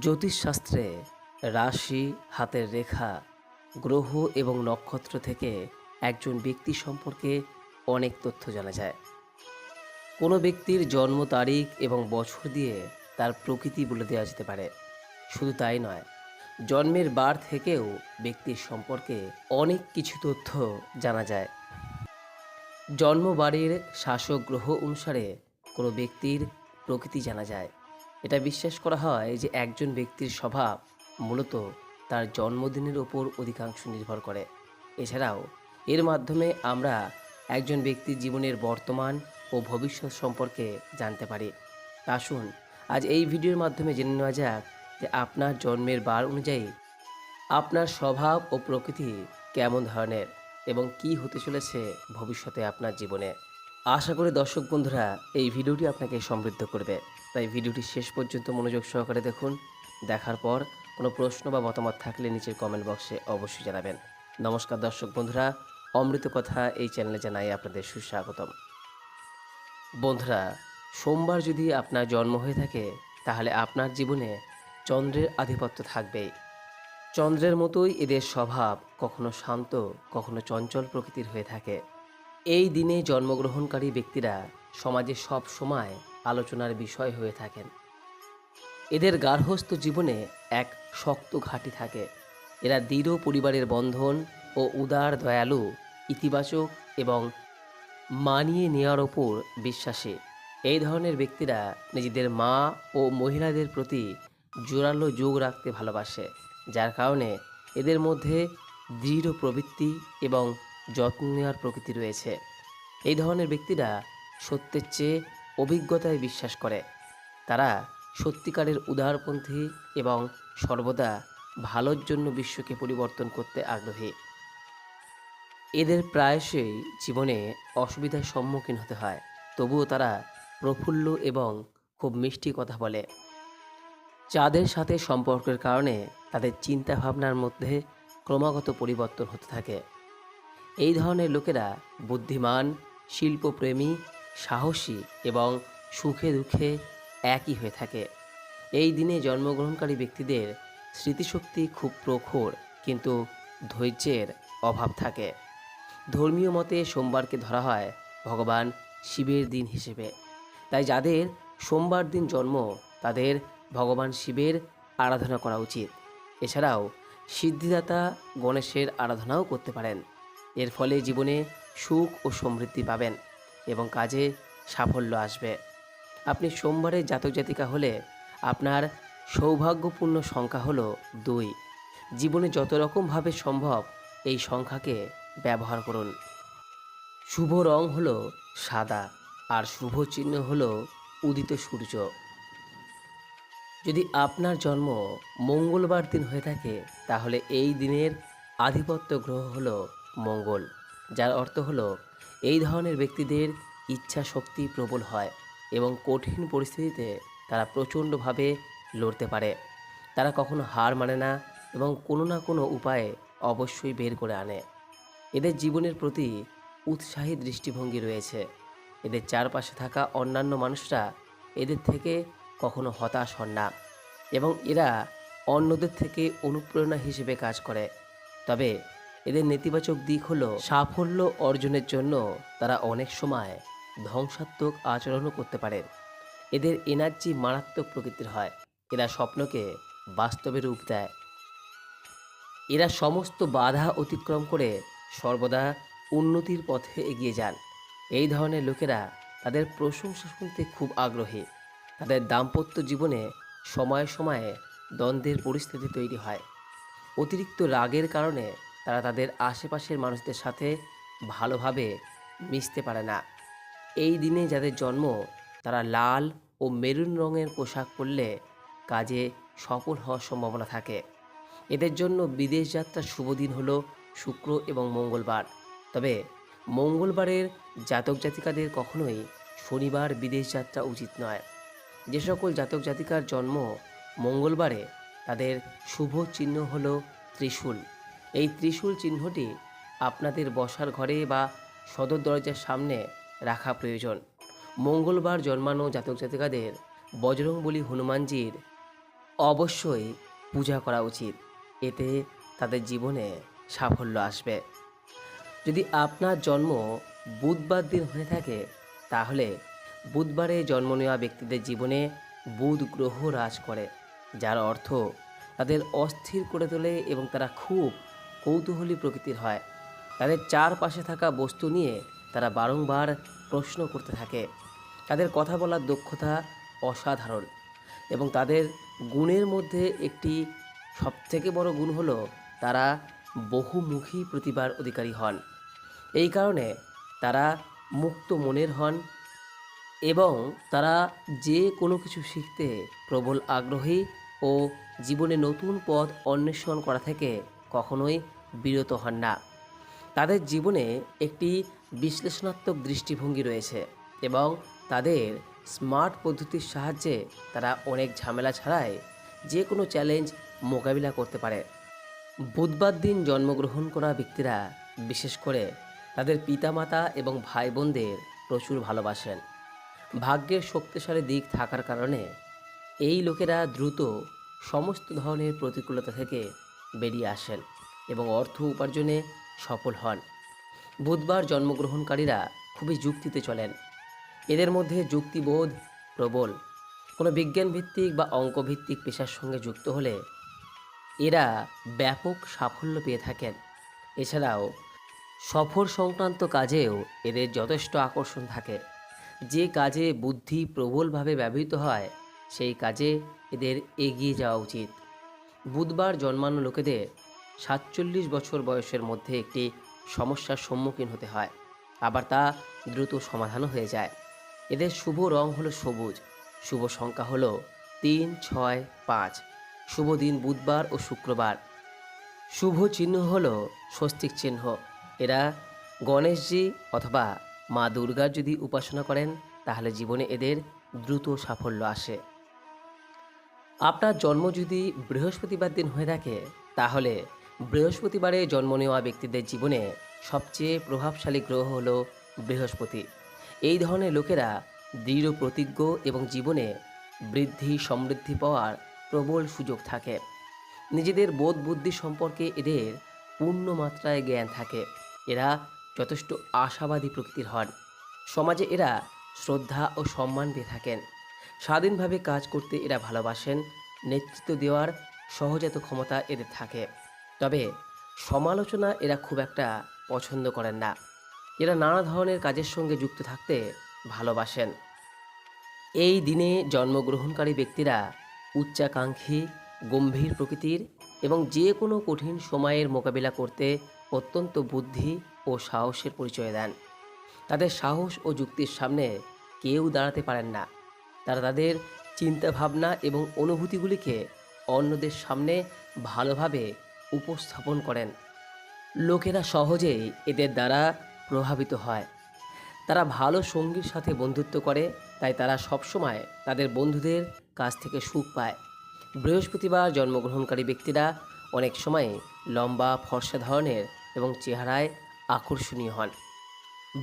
জ্যোতিষশাস্ত্রে রাশি, হাতের রেখা, গ্রহ এবং নক্ষত্র থেকে একজন ব্যক্তি সম্পর্কে অনেক তথ্য জানা যায়। কোনো ব্যক্তির জন্ম তারিখ এবং বছর দিয়ে তার প্রকৃতি বলে দেওয়া যেতে পারে। শুধু তাই নয়, জন্মের বার থেকেও ব্যক্তির সম্পর্কে অনেক কিছু তথ্য জানা যায়। জন্মবাড়ির শাসক গ্রহ অনুসারে কোনো ব্যক্তির প্রকৃতি জানা যায়। এটা বিশ্বাস করা হয় যে একজন ব্যক্তির স্বভাব মূলত তার জন্মদিনের ওপর অধিকাংশ নির্ভর করে। এছাড়াও, এর মাধ্যমে আমরা একজন ব্যক্তির জীবনের বর্তমান ও ভবিষ্যৎ সম্পর্কে জানতে পারি। আসুন, আজ এই ভিডিওর মাধ্যমে জেনে নেওয়া যাক যে আপনার জন্মের বার অনুযায়ী আপনার স্বভাব ও প্রকৃতি কেমন ধরনের এবং কি হতে চলেছে ভবিষ্যতে আপনার জীবনে। আশা করি দর্শক বন্ধুরা এই ভিডিওটি আপনাকে সমৃদ্ধ করবে। তাই ভিডিওটি শেষ পর্যন্ত মনোযোগ সহকারে দেখুন। দেখার পর কোনো প্রশ্ন বা মতামত থাকলে নিচের কমেন্ট বক্সে অবশ্যই জানাবেন। নমস্কার দর্শক বন্ধুরা, অমৃত কথা এই চ্যানেলে জানাই আপনাদের সুস্বাগতম। বন্ধুরা, সোমবার যদি আপনার জন্ম হয়ে থাকে, তাহলে আপনার জীবনে চন্দ্রের আধিপত্য থাকবেই। চন্দ্রের মতোই এদের স্বভাব কখনো শান্ত, কখনো চঞ্চল প্রকৃতির হয়ে থাকে। এই দিনে জন্মগ্রহণকারী ব্যক্তিরা সমাজে সব সময় আলোচনার বিষয় হয়ে থাকেন। এদের গার্হস্থ্য জীবনে এক শক্ত ঘাঁটি থাকে। এরা দৃঢ় পরিবারের বন্ধন ও উদার দয়ালু, ইতিবাচক এবং মানিয়ে নেওয়ার ওপর বিশ্বাসী। এই ধরনের ব্যক্তিরা নিজেদের মা ও মহিলাদের প্রতি জোরালো যোগ রাখতে ভালোবাসে, যার কারণে এদের মধ্যে দৃঢ় প্রবৃত্তি এবং যত্ন নেওয়ার প্রকৃতি রয়েছে। এই ধরনের ব্যক্তিরা সত্যের চেয়ে অভিজ্ঞতায় বিশ্বাস করে। তারা সত্যিকারের উদারপন্থী এবং সর্বদা ভালোর জন্য বিশ্বকে পরিবর্তন করতে আগ্রহী। এদের প্রায়শই জীবনে অসুবিধার সম্মুখীন হতে হয়, তবুও তারা প্রফুল্ল এবং খুব মিষ্টি কথা বলে। চাঁদের সাথে সম্পর্কের কারণে তাদের চিন্তা ভাবনার মধ্যে ক্রমাগত পরিবর্তন হতে থাকে। এই ধরনের লোকেরা বুদ্ধিমান, শিল্পপ্রেমী সাহসী এবং সুখে দুঃখে একই হয়ে থাকে। এই দিনে জন্মগ্রহণকারী ব্যক্তিদের স্মৃতিশক্তি খুব প্রখর কিন্তু ধৈর্যের অভাব থাকে। ধর্মীয় মতে সোমবারকে ধরা হয় ভগবান শিবের দিন হিসেবে। তাই যাদের সোমবার দিন জন্ম, তাদের ভগবান শিবের আরাধনা করা উচিত। এছাড়াও সিদ্ধিদাতা গণেশের আরাধনাও করতে পারেন। এর ফলে জীবনে সুখ ও সমৃদ্ধি পাবেন। এবং কাজে সাফল্য আসবে। আপনি সোমবারের জাতক জাতিকা হলে আপনার সৌভাগ্যপূর্ণ সংখ্যা হলো দুই। জীবনে যত রকমভাবে সম্ভব এই সংখ্যাকে ব্যবহার করুন। শুভ রং হলো সাদা আর শুভ চিহ্ন হলো উদিত সূর্য। যদি আপনার জন্ম মঙ্গলবার দিন হয়ে থাকে, তাহলে এই দিনের আধিপত্য গ্রহ হলো মঙ্গল, যার অর্থ হলো এই ধরনের ব্যক্তিদের ইচ্ছা শক্তি প্রবল হয় এবং কঠিন পরিস্থিতিতে তারা প্রচণ্ডভাবে লড়তে পারে। তারা কখনো হার মানে না এবং কোনো না কোনো উপায়ে অবশ্যই বের করে আনে। এদের জীবনের প্রতি উৎসাহী দৃষ্টিভঙ্গি রয়েছে। এদের চারপাশে থাকা অন্যান্য মানুষরা এদের থেকে কখনো হতাশ হন না এবং এরা অন্যদের থেকে অনুপ্রেরণা হিসেবে কাজ করে। তবে এদের নেতিবাচক দিক হলো সাফল্য অর্জনের জন্য তারা অনেক সময় ধ্বংসাত্মক আচরণও করতে পারে এদের এনার্জি মারাত্মক প্রকৃতির হয়। এরা স্বপ্নকে বাস্তবে রূপ দেয়। এরা সমস্ত বাধা অতিক্রম করে সর্বদা উন্নতির পথে এগিয়ে যান। এই ধরনের লোকেরা তাদের প্রশংসা শুনতে খুব আগ্রহী। তাদের দাম্পত্য জীবনে সময়ে সময়ে দ্বন্দ্বের পরিস্থিতি তৈরি হয়। অতিরিক্ত রাগের কারণে তারা তাদের আশেপাশের মানুষদের সাথে ভালোভাবে মিশতে পারে না। এই দিনে যাদের জন্ম, তারা লাল ও মেরুন রঙের পোশাক পরলে কাজে সফল হওয়ার সম্ভাবনা থাকে। এদের জন্য বিদেশ যাত্রার শুভ দিন হল শুক্র এবং মঙ্গলবার। তবে মঙ্গলবারের জাতক জাতিকাদের কখনোই শনিবার বিদেশ যাত্রা উচিত নয়। যে সকল জাতক জাতিকার জন্ম মঙ্গলবারে, তাদের শুভ চিহ্ন হলো ত্রিশূল। এই ত্রিশূল চিহ্নটি আপনাদের বসার ঘরে বা সদর দরজার সামনে রাখা প্রয়োজন। মঙ্গলবার জন্মানো জাতক জাতিকাদের বজরংবলী হনুমানজির অবশ্যই পূজা করা উচিত। এতে তাদের জীবনে সাফল্য আসবে। যদি আপনার জন্ম বুধবার দিন হয়ে থাকে, তাহলে বুধবারে জন্ম নেওয়া ব্যক্তিদের জীবনে বুধ গ্রহ রাজ করে, যার অর্থ তাদের অস্থির করে তোলে এবং তারা খুব কৌতূহলী প্রকৃতির হয়। তাদের চারপাশে থাকা বস্তু নিয়ে তারা বারংবার প্রশ্ন করতে থাকে। তাদের কথা বলার দক্ষতা অসাধারণ এবং তাদের গুণের মধ্যে একটি সবথেকে বড় গুণ হলো তারা বহুমুখী প্রতিভার অধিকারী হন। এই কারণে তারা মুক্ত মনের হন এবং তারা যে কোনো কিছু শিখতে প্রবল আগ্রহী ও জীবনে নতুন পথ অন্বেষণ করা থেকে কখনোই বিরত হন না। তাদের জীবনে একটি বিশ্লেষণাত্মক দৃষ্টিভঙ্গি রয়েছে এবং তাদের স্মার্ট পদ্ধতির সাহায্যে তারা অনেক ঝামেলা ছাড়াই যে কোনো চ্যালেঞ্জ মোকাবিলা করতে পারে। বুধবার দিন জন্মগ্রহণ করা ব্যক্তিরা, বিশেষ করে তাদের পিতামাতা এবং ভাই বোনদের প্রচুর ভালোবাসেন। ভাগ্যের শক্তিশালী দিক থাকার কারণে এই লোকেরা দ্রুত সমস্ত ধরনের প্রতিকূলতা থেকে বেরিয়ে আসেন। এবং অর্থ উপার্জনে সফল হন। বুধবার জন্মগ্রহণকারীরা খুবই যুক্তিতে চলেন। এদের মধ্যে যুক্তিবোধ প্রবল। কোনো বিজ্ঞানভিত্তিক বা অঙ্কভিত্তিক পেশার সঙ্গে যুক্ত হলে এরা ব্যাপক সাফল্য পেয়ে থাকেন। এছাড়াও সফর সংক্রান্ত কাজেও এদের যথেষ্ট আকর্ষণ থাকে। যে কাজে বুদ্ধি প্রবলভাবে ব্যবহৃত হয়, সেই কাজে এদের এগিয়ে যাওয়া উচিত। বুধবার জন্মানো লোকেদের সাতচল্লিশ বছর বয়সের মধ্যে একটি সমস্যার সম্মুখীন হতে হয়। আবার তা দ্রুত সমাধানও হয়ে যায়। এদের শুভ রং হলো সবুজ। শুভ সংখ্যা হলো তিন, ছয়, পাঁচ। শুভ দিন বুধবার ও শুক্রবার। শুভ চিহ্ন হলো স্বস্তিক চিহ্ন। এরা গণেশজি অথবা মা দুর্গার যদি উপাসনা করেন, তাহলে জীবনে এদের দ্রুত সাফল্য আসে। আপনার জন্ম যদি বৃহস্পতিবার দিন হয়ে থাকে, তাহলে বৃহস্পতিবারে জন্ম নেওয়া ব্যক্তিদের জীবনে সবচেয়ে প্রভাবশালী গ্রহ হলো বৃহস্পতি। এই ধরনের লোকেরা দৃঢ় প্রতিজ্ঞ এবং জীবনে বৃদ্ধি, সমৃদ্ধি পাওয়ার প্রবল সুযোগ থাকে। নিজেদের বোধ বুদ্ধি সম্পর্কে এদের পূর্ণ মাত্রায় জ্ঞান থাকে। এরা যথেষ্ট আশাবাদী প্রকৃতির হন। সমাজে এরা শ্রদ্ধা ও সম্মান পেয়ে থাকেন। স্বাধীনভাবে কাজ করতে এরা ভালোবাসেন। নেতৃত্ব দেওয়ার সহজাত ক্ষমতা এদের থাকে। তবে সমালোচনা এরা খুব একটা পছন্দ করেন না। এরা নানা ধরনের কাজের সঙ্গে যুক্ত থাকতে ভালোবাসেন। এই দিনে জন্মগ্রহণকারী ব্যক্তিরা উচ্চাকাঙ্ক্ষী, গম্ভীর প্রকৃতির এবং যে কোনো কঠিন সময়ের মোকাবিলা করতে অত্যন্ত বুদ্ধি ও সাহসের পরিচয় দেন। তাদের সাহস ও যুক্তির সামনে কেউ দাঁড়াতে পারেন না। তারা তাদের চিন্তাভাবনা এবং অনুভূতিগুলিকে অন্যদের সামনে ভালোভাবে উপস্থাপন করেন। লোকেরা সহজেই এদের দ্বারা প্রভাবিত হয়। তারা ভালো সঙ্গীর সাথে বন্ধুত্ব করে, তাই তারা সবসময় তাদের বন্ধুদের কাছ থেকে সুখ পায়। বৃহস্পতিবার জন্মগ্রহণকারী ব্যক্তিরা অনেক সময় লম্বা, ফর্সা ধরনের এবং চেহারায় আকর্ষণীয় হন।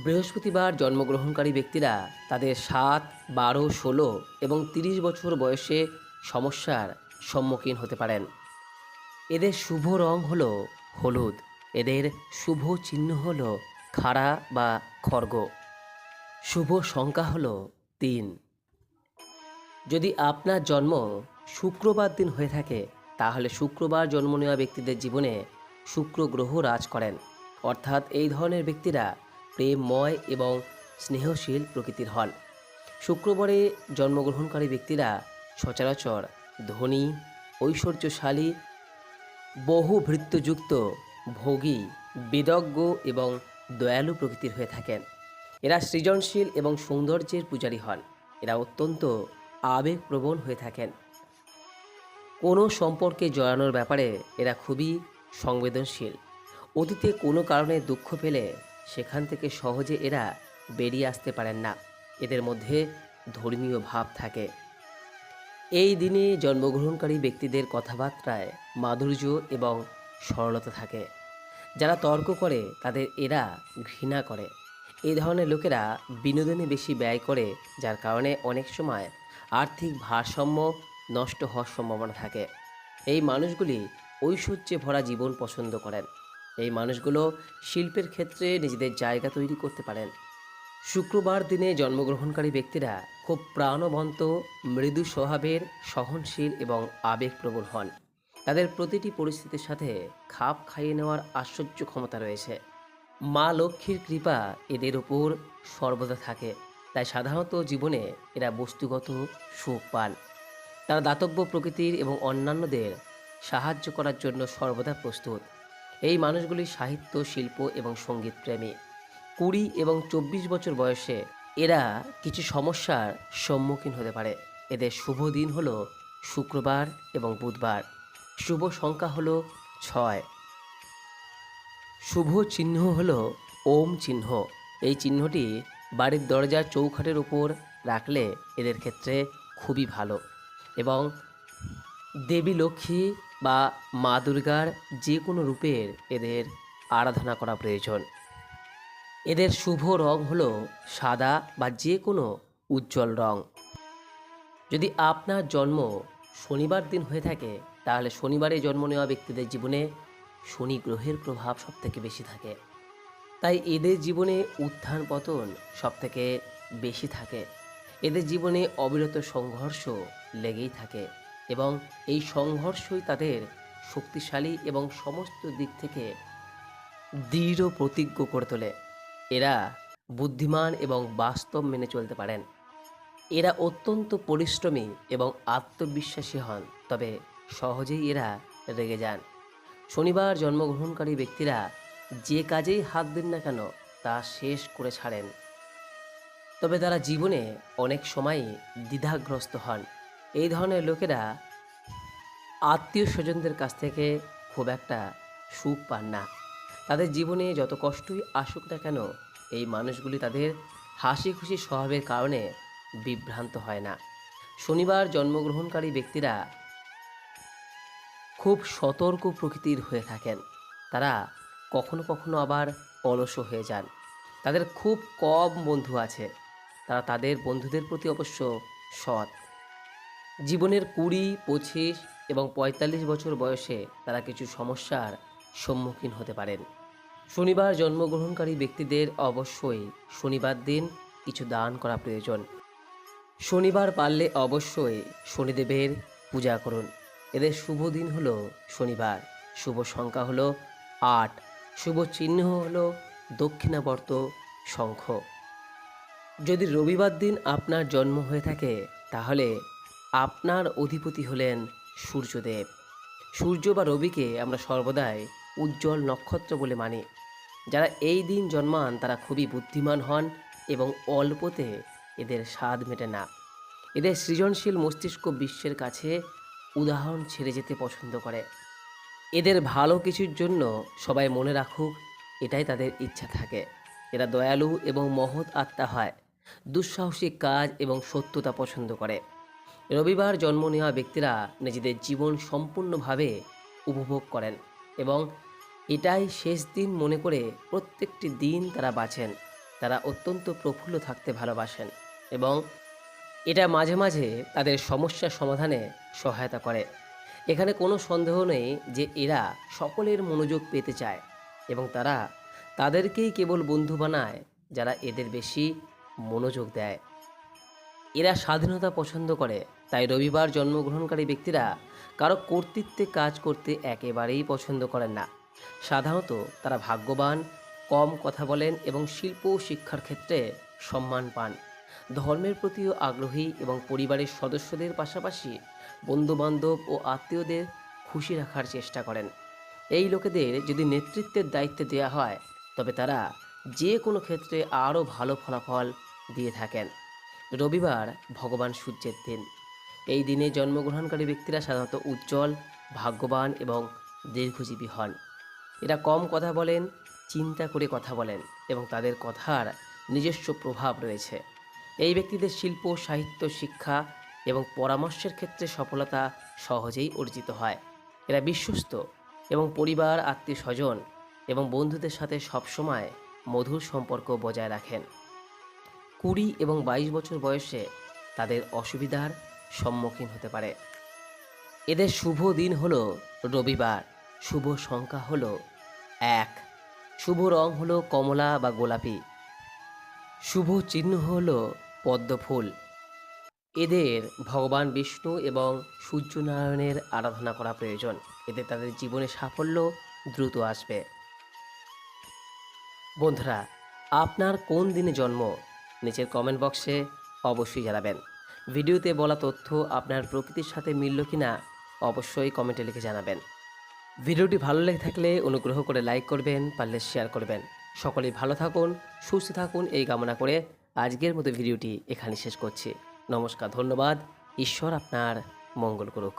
বৃহস্পতিবার জন্মগ্রহণকারী ব্যক্তিরা তাদের সাত, বারো, ষোলো এবং তিরিশ বছর বয়সে সমস্যার সম্মুখীন হতে পারেন। এদের শুভ রং হলো হলুদ, এদের শুভ চিহ্ন হলো খাড়া বা খর্গ। শুভ সংখ্যা হলো তিন। যদি আপনার জন্ম শুক্রবার দিন হয়ে থাকে, তাহলে শুক্রবার জন্ম নেওয়া ব্যক্তিদের জীবনে শুক্র গ্রহ রাজ করেন। অর্থাৎ এই ধরনের ব্যক্তিরা প্রেমময় এবং স্নেহশীল প্রকৃতির হন। শুক্রবারে জন্মগ্রহণকারী ব্যক্তিরা সচরাচর ধনী, ঐশ্বর্যশালী বহু ভৃত্যযুক্ত, ভোগী বিদজ্ঞ এবং দয়ালু প্রকৃতির হয়ে থাকেন। এরা সৃজনশীল এবং সৌন্দর্যের পূজারী হন। এরা অত্যন্ত আবেগপ্রবণ হয়ে থাকেন। কোনো সম্পর্কে জড়ানোর ব্যাপারে এরা খুবই সংবেদনশীল। অতীতে কোনো কারণে দুঃখ পেলে সেখান থেকে সহজে এরা বেরিয়ে আসতে পারেন না। এদের মধ্যে ধর্মীয় ভাব থাকে। এই দিনে জন্মগ্রহণকারী ব্যক্তিদের কথাবার্তায় মাধুর্য এবং সরলতা থাকে। যারা তর্ক করে, তাদের এরা ঘৃণা করে। এই ধরনের লোকেরা বিনোদনে বেশি ব্যয় করে, যার কারণে অনেক সময় আর্থিক ভারসাম্য নষ্ট হওয়ার সম্ভাবনা থাকে। এই মানুষগুলি ঐশ্বর্যে ভরা জীবন পছন্দ করেন। এই মানুষগুলো শিল্পের ক্ষেত্রে নিজেদের জায়গা তৈরি করতে পারেন। শুক্রবার দিনে জন্মগ্রহণকারী ব্যক্তিরা খুব প্রাণবন্ত, মৃদু স্বভাবের, সহনশীল এবং আবেগপ্রবণ হন। তাদের প্রতিটি পরিস্থিতির সাথে খাপ খাইয়ে নেওয়ার আশ্চর্য ক্ষমতা রয়েছে। মা লক্ষ্মীর কৃপা এদের উপর সর্বদা থাকে। তাই সাধারণত জীবনে এরা বস্তুগত সুখ পান। তারা দাতব্য প্রকৃতির এবং অন্যান্যদের সাহায্য করার জন্য সর্বদা প্রস্তুত। এই মানুষগুলি সাহিত্য, শিল্প এবং সংগীত প্রেমী কুড়ি এবং চব্বিশ বছর বয়সে এরা কিছু সমস্যার সম্মুখীন হতে পারে। এদের শুভ দিন হল শুক্রবার এবং বুধবার। শুভ সংখ্যা হলো ছয়। শুভ চিহ্ন হল ওম চিহ্ন। এই চিহ্নটি বাড়ির দরজার চৌখাটের উপর রাখলে এদের ক্ষেত্রে খুবই ভালো এবং দেবী লক্ষ্মী বা মা দুর্গার যে কোনো রূপের এদের আরাধনা করা প্রয়োজন। এদের শুভ রং হলো সাদা বা যে কোনো উজ্জ্বল রং। যদি আপনার জন্ম শনিবার দিন হয়ে থাকে, তাহলে শনিবারে জন্ম নেওয়া ব্যক্তিদের জীবনে শনি গ্রহের প্রভাব সবথেকে বেশি থাকে। তাই এদের জীবনে উত্থান পতন সবথেকে বেশি থাকে। এদের জীবনে অবিরত সংঘর্ষ লেগেই থাকে এবং এই সংঘর্ষই তাদের শক্তিশালী এবং সমস্ত দিক থেকে দৃঢ় প্রতিজ্ঞ করে তোলে। এরা বুদ্ধিমান এবং বাস্তব মেনে চলতে পারেন। এরা অত্যন্ত পরিশ্রমী এবং আত্মবিশ্বাসী হন, তবে সহজেই এরা রেগে যান। শনিবার জন্মগ্রহণকারী ব্যক্তিরা যে কাজেই হাত দিন না কেন, তা শেষ করে ছাড়েন। তবে তারা জীবনে অনেক সময়ই দ্বিধাগ্রস্ত হন। এই ধরনের লোকেরা আত্মীয় স্বজনদের কাছ থেকে খুব একটা সুখ পান না। তাদের জীবনে যত কষ্টই আসুক না কেন এই মানুষগুলি তাদের হাসি খুশি স্বভাবের কারণে বিভ্রান্ত হয় না। শনিবার জন্মগ্রহণকারী ব্যক্তিরা খুব সতর্ক প্রকৃতির হয়ে থাকেন। তারা কখনো কখনো আবার অলস হয়ে যান। তাদের খুব কম বন্ধু আছে। তারা তাদের বন্ধুদের প্রতি অবশ্য সৎ। জীবনের কুড়ি, পঁচিশ এবং পঁয়তাল্লিশ বছর বয়সে তারা কিছু সমস্যার সম্মুখীন হতে পারেন। শনিবার জন্মগ্রহণকারী ব্যক্তিদের অবশ্যই শনিবার দিন কিছু দান করা প্রয়োজন। শনিবার পারলে অবশ্যই শনিদেবের পূজা করুন। এদের শুভ দিন হলো শনিবার। শুভ সংখ্যা হলো আট। শুভ চিহ্ন হলো দক্ষিণাবর্ত শঙ্খ যদি রবিবার দিন আপনার জন্ম হয়ে থাকে, তাহলে আপনার অধিপতি হলেন সূর্যদেব। সূর্য বা রবিকে আমরা সর্বদাই উজ্জ্বল নক্ষত্র বলে মানে। যারা এই দিন জন্মান, তারা খুবই বুদ্ধিমান হন এবং অল্পতে এদের স্বাদ মেটে না। এদের সৃজনশীল মস্তিষ্ক বিশ্বের কাছে উদাহরণ ছেড়ে যেতে পছন্দ করে। এদের ভালো কিছুর জন্য সবাই মনে রাখুক, এটাই তাদের ইচ্ছা থাকে। এরা দয়ালু এবং মহৎ আত্মা হয়, দুঃসাহসিক কাজ এবং সত্যতা পছন্দ করে। রবিবার জন্ম নেওয়া ব্যক্তিরা নিজেদের জীবন সম্পূর্ণভাবে উপভোগ করেন এবং এটাই শেষ দিন মনে করে প্রত্যেকটি দিন তারা বাঁচেন, তারা অত্যন্ত প্রফুল্ল থাকতে ভালোবাসেন এবং এটা মাঝে মাঝে তাদের সমস্যা সমাধানে সহায়তা করে। এখানে কোনো সন্দেহ নেই যে এরা সকলের মনোযোগ পেতে চায় এবং তারা তাদেরকেই কেবল বন্ধু বানায় যারা এদের বেশি মনোযোগ দেয়। এরা স্বাধীনতা পছন্দ করে, তাই রবিবার জন্মগ্রহণকারী ব্যক্তিরা কারও কর্তৃত্বে কাজ করতে একেবারেই পছন্দ করেন না। সাধারণত তারা ভাগ্যবান, কম কথা বলেন এবং শিল্প ও শিক্ষার ক্ষেত্রে সম্মান পান। ধর্মের প্রতিও আগ্রহী এবং পরিবারের সদস্যদের পাশাপাশি বন্ধুবান্ধব ও আত্মীয়দের খুশি রাখার চেষ্টা করেন। এই লোকেদের যদি নেতৃত্বের দায়িত্ব দেওয়া হয়, তবে তারা যে কোনো ক্ষেত্রে আরও ভালো ফলাফল দিয়ে থাকেন। রবিবার ভগবান সূর্যের দিন। এই দিনে জন্মগ্রহণকারী ব্যক্তিরা সাধারণত উজ্জ্বল, ভাগ্যবান এবং দীর্ঘজীবী হন। এরা কম কথা বলেন, চিন্তা করে কথা বলেন এবং তাদের কথার নিজস্ব প্রভাব রয়েছে। এই ব্যক্তিদের শিল্প, সাহিত্য, শিক্ষা এবং পরামর্শের ক্ষেত্রে সফলতা সহজেই অর্জিত হয়। এরা বিশ্বস্ত এবং পরিবার আত্মীয় স্বজন এবং বন্ধুদের সাথে সবসময় মধুর সম্পর্ক বজায় রাখেন। কুড়ি এবং বাইশ বছর বয়সে তাদের অসুবিধার সম্মুখীন হতে পারে। এদের শুভ দিন হলো রবিবার। শুভ সংখ্যা হলো এক। শুভ রং হলো কমলা বা গোলাপি। শুভ চিহ্ন হলো পদ্মফুল। এদের ভগবান বিষ্ণু এবং সূর্যনারায়ণের আরাধনা করা প্রয়োজন। এতে তাদের জীবনে সাফল্য দ্রুত আসবে। বন্ধুরা, আপনার কোন দিনে জন্ম? নিচের কমেন্ট বক্সে অবশ্যই জানাবেন। ভিডিওতে বলা তথ্য আপনার প্রকৃতির সাথে মিলল কিনা? অবশ্যই কমেন্টে লিখে জানাবেন। ভিডিওটি ভালো লেগে থাকলে অনুগ্রহ করে লাইক করবেন, পারলে শেয়ার করবেন। সকলেই ভালো থাকুন, সুস্থ থাকুন এই কামনা করে আজকের মতো ভিডিওটি এখানে শেষ করছি। নমস্কার, ধন্যবাদ। ঈশ্বর আপনার মঙ্গল করুক।